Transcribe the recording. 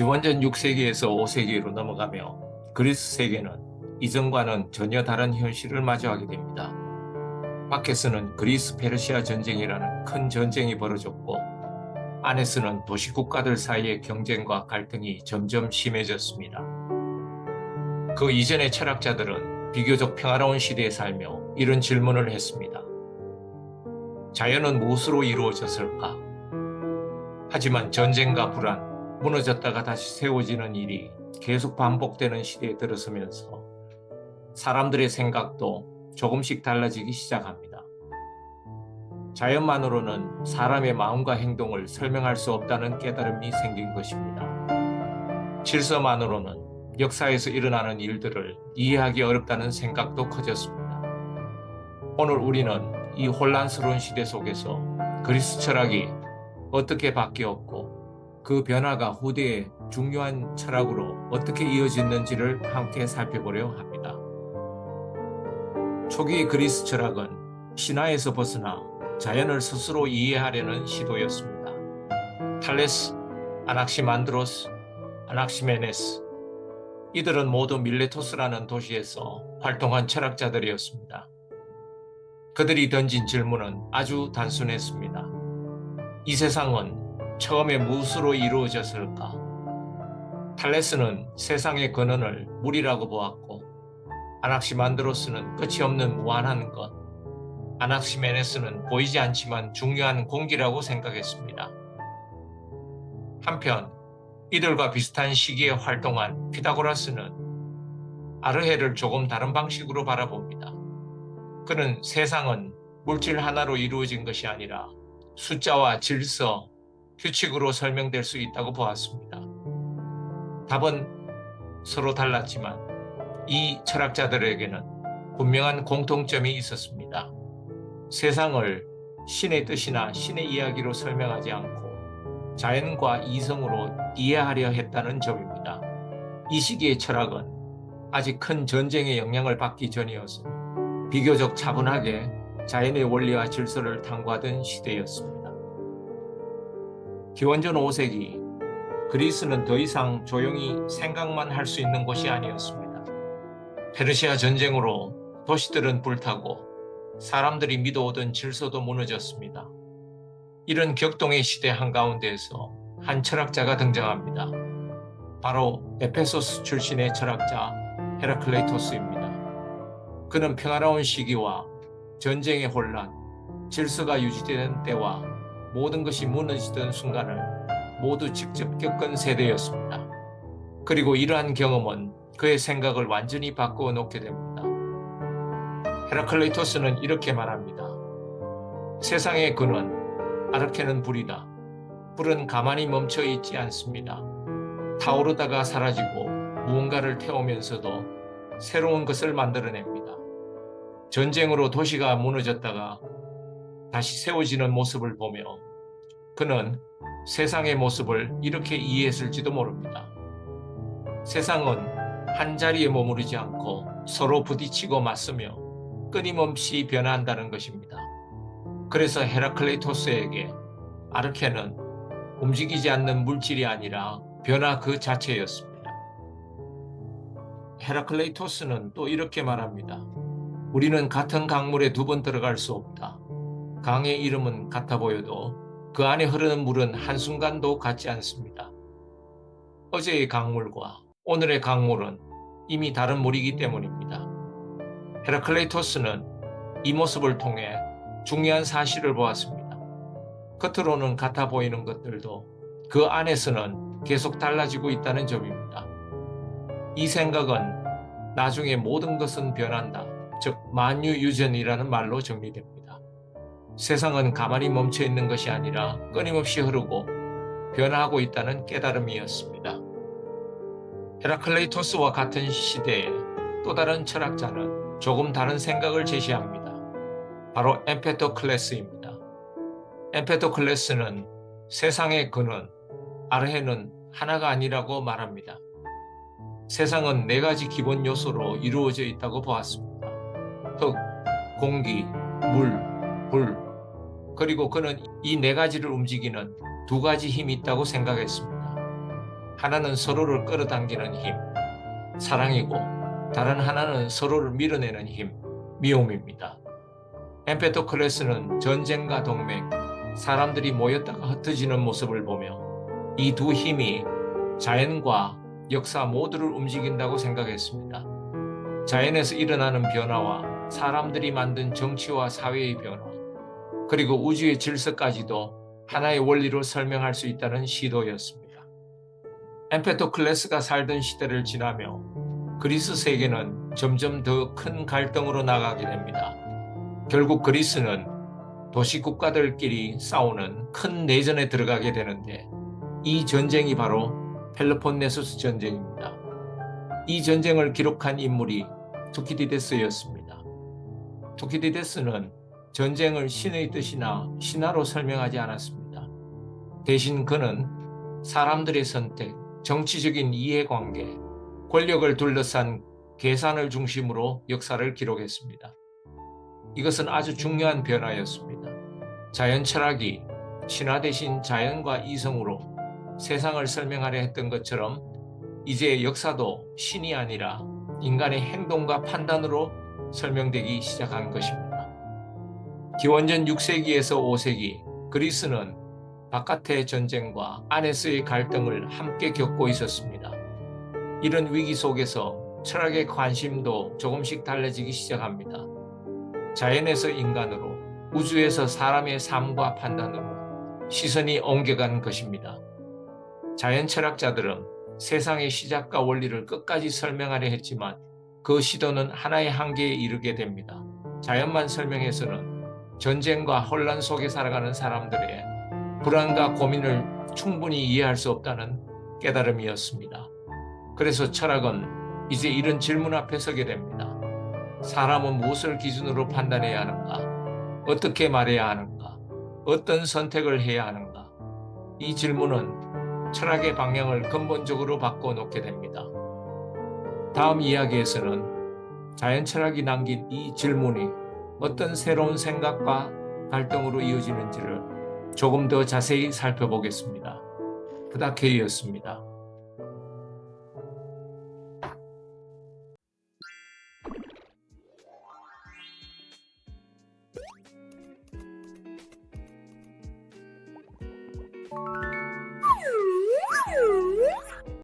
기원전 6세기에서 5세기로 넘어가며 그리스 세계는 이전과는 전혀 다른 현실을 마주하게 됩니다. 밖에서는 그리스 페르시아 전쟁이라는 큰 전쟁이 벌어졌고 안에서는 도시 국가들 사이의 경쟁과 갈등이 점점 심해졌습니다. 그 이전의 철학자들은 비교적 평화로운 시대에 살며 이런 질문을 했습니다. 자연은 무엇으로 이루어졌을까? 하지만 전쟁과 불안, 무너졌다가 다시 세워지는 일이 계속 반복되는 시대에 들어서면서 사람들의 생각도 조금씩 달라지기 시작합니다. 자연만으로는 사람의 마음과 행동을 설명할 수 없다는 깨달음이 생긴 것입니다. 질서만으로는 역사에서 일어나는 일들을 이해하기 어렵다는 생각도 커졌습니다. 오늘 우리는 이 혼란스러운 시대 속에서 그리스 철학이 어떻게 바뀌었고 그 변화가 후대의 중요한 철학으로 어떻게 이어졌는지를 함께 살펴보려 합니다. 초기 그리스 철학은 신화에서 벗어나 자연을 스스로 이해하려는 시도였습니다. 탈레스, 아낙시만드로스, 아낙시메네스 이들은 모두 밀레토스라는 도시에서 활동한 철학자들이었습니다. 그들이 던진 질문은 아주 단순했습니다. 이 세상은 처음에 무엇으로 이루어졌을까? 탈레스는 세상의 근원을 물이라고 보았고 아낙시만드로스는 끝이 없는 무한한 것, 아낙시메네스는 보이지 않지만 중요한 공기라고 생각했습니다. 한편 이들과 비슷한 시기에 활동한 피타고라스는 아르헤를 조금 다른 방식으로 바라봅니다. 그는 세상은 물질 하나로 이루어진 것이 아니라 숫자와 질서, 규칙으로 설명될 수 있다고 보았습니다. 답은 서로 달랐지만 이 철학자들에게는 분명한 공통점이 있었습니다. 세상을 신의 뜻이나 신의 이야기로 설명하지 않고 자연과 이성으로 이해하려 했다는 점입니다. 이 시기의 철학은 아직 큰 전쟁의 영향을 받기 전이어서 비교적 차분하게 자연의 원리와 질서를 탐구하던 시대였습니다. 기원전 5세기 그리스는 더 이상 조용히 생각만 할 수 있는 곳이 아니었습니다. 페르시아 전쟁으로 도시들은 불타고 사람들이 믿어오던 질서도 무너졌습니다. 이런 격동의 시대 한가운데에서 한 철학자가 등장합니다. 바로 에페소스 출신의 철학자 헤라클레이토스입니다. 그는 평화로운 시기와 전쟁의 혼란, 질서가 유지되는 때와 모든 것이 무너지던 순간을 모두 직접 겪은 세대였습니다. 그리고 이러한 경험은 그의 생각을 완전히 바꾸어 놓게 됩니다. 헤라클레이토스는 이렇게 말합니다. 세상의 근원, 아르케는 불이다. 불은 가만히 멈춰 있지 않습니다. 타오르다가 사라지고 무언가를 태우면서도 새로운 것을 만들어냅니다. 전쟁으로 도시가 무너졌다가 다시 세워지는 모습을 보며 그는 세상의 모습을 이렇게 이해했을지도 모릅니다. 세상은 한 자리에 머무르지 않고 서로 부딪히고 맞서며 끊임없이 변화한다는 것입니다. 그래서 헤라클레이토스에게 아르케는 움직이지 않는 물질이 아니라 변화 그 자체였습니다. 헤라클레이토스는 또 이렇게 말합니다. 우리는 같은 강물에 두 번 들어갈 수 없다. 강의 이름은 같아 보여도 그 안에 흐르는 물은 한순간도 같지 않습니다. 어제의 강물과 오늘의 강물은 이미 다른 물이기 때문입니다. 헤라클레이토스는 이 모습을 통해 중요한 사실을 보았습니다. 겉으로는 같아 보이는 것들도 그 안에서는 계속 달라지고 있다는 점입니다. 이 생각은 나중에 모든 것은 변한다. 즉 만유유전이라는 말로 정리됩니다. 세상은 가만히 멈춰 있는 것이 아니라 끊임없이 흐르고 변화하고 있다는 깨달음이었습니다. 헤라클레이토스와 같은 시대에 또 다른 철학자는 조금 다른 생각을 제시합니다. 바로 엠페토클레스입니다. 엠페토클레스는 세상의 근원, 아르헤는 하나가 아니라고 말합니다. 세상은 네 가지 기본 요소로 이루어져 있다고 보았습니다. 흙, 공기, 물, 불. 그리고 그는 이 네 가지를 움직이는 두 가지 힘이 있다고 생각했습니다. 하나는 서로를 끌어당기는 힘, 사랑이고 다른 하나는 서로를 밀어내는 힘, 미움입니다. 엠페토클레스는 전쟁과 동맹, 사람들이 모였다가 흩어지는 모습을 보며 이 두 힘이 자연과 역사 모두를 움직인다고 생각했습니다. 자연에서 일어나는 변화와 사람들이 만든 정치와 사회의 변화, 그리고 우주의 질서까지도 하나의 원리로 설명할 수 있다는 시도였습니다. 엠페토클레스가 살던 시대를 지나며 그리스 세계는 점점 더 큰 갈등으로 나가게 됩니다. 결국 그리스는 도시 국가들끼리 싸우는 큰 내전에 들어가게 되는데 이 전쟁이 바로 펠로폰네소스 전쟁입니다. 이 전쟁을 기록한 인물이 투키디데스였습니다. 투키디데스는 전쟁을 신의 뜻이나 신화로 설명하지 않았습니다. 대신 그는 사람들의 선택, 정치적인 이해관계, 권력을 둘러싼 계산을 중심으로 역사를 기록했습니다. 이것은 아주 중요한 변화였습니다. 자연 철학이 신화 대신 자연과 이성으로 세상을 설명하려 했던 것처럼 이제 역사도 신이 아니라 인간의 행동과 판단으로 설명되기 시작한 것입니다. 기원전 6세기에서 5세기 그리스는 바깥의 전쟁과 안에서의 갈등을 함께 겪고 있었습니다. 이런 위기 속에서 철학의 관심도 조금씩 달라지기 시작합니다. 자연에서 인간으로, 우주에서 사람의 삶과 판단으로 시선이 옮겨간 것입니다. 자연 철학자들은 세상의 시작과 원리를 끝까지 설명하려 했지만 그 시도는 하나의 한계에 이르게 됩니다. 자연만 설명해서는 전쟁과 혼란 속에 살아가는 사람들의 불안과 고민을 충분히 이해할 수 없다는 깨달음이었습니다. 그래서 철학은 이제 이런 질문 앞에 서게 됩니다. 사람은 무엇을 기준으로 판단해야 하는가? 어떻게 말해야 하는가? 어떤 선택을 해야 하는가? 이 질문은 철학의 방향을 근본적으로 바꿔놓게 됩니다. 다음 이야기에서는 자연 철학이 남긴 이 질문이 어떤 새로운 생각과 갈등으로 이어지는지를 조금 더 자세히 살펴보겠습니다. 부다케이였습니다.